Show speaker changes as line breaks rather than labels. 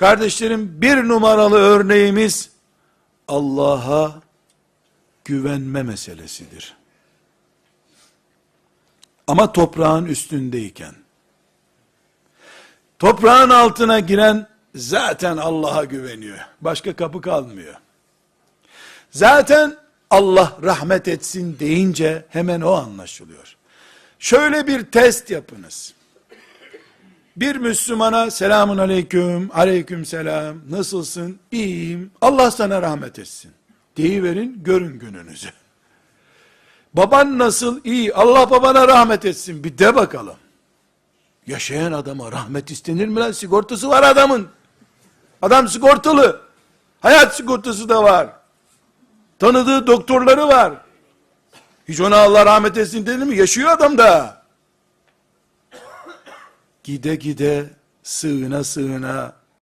Kardeşlerim bir numaralı örneğimiz Allah'a güvenme meselesidir. Ama toprağın üstündeyken, toprağın altına giren zaten Allah'a güveniyor. Başka kapı kalmıyor. Zaten Allah rahmet etsin deyince hemen o anlaşılıyor. Şöyle bir test yapınız. Bir Müslümana selamun aleyküm, aleyküm selam, nasılsın, iyiyim, Allah sana rahmet etsin. Deyiverin, görün gününüzü. Baban nasıl, iyi, Allah babana rahmet etsin, bir de bakalım. Yaşayan adama rahmet istenir mi lan? Sigortası var adamın. Adam sigortalı. Hayat sigortası da var. Tanıdığı doktorları var. Hiç ona Allah rahmet etsin dedi mi? Yaşıyor adam da. Gide gide sığına sığına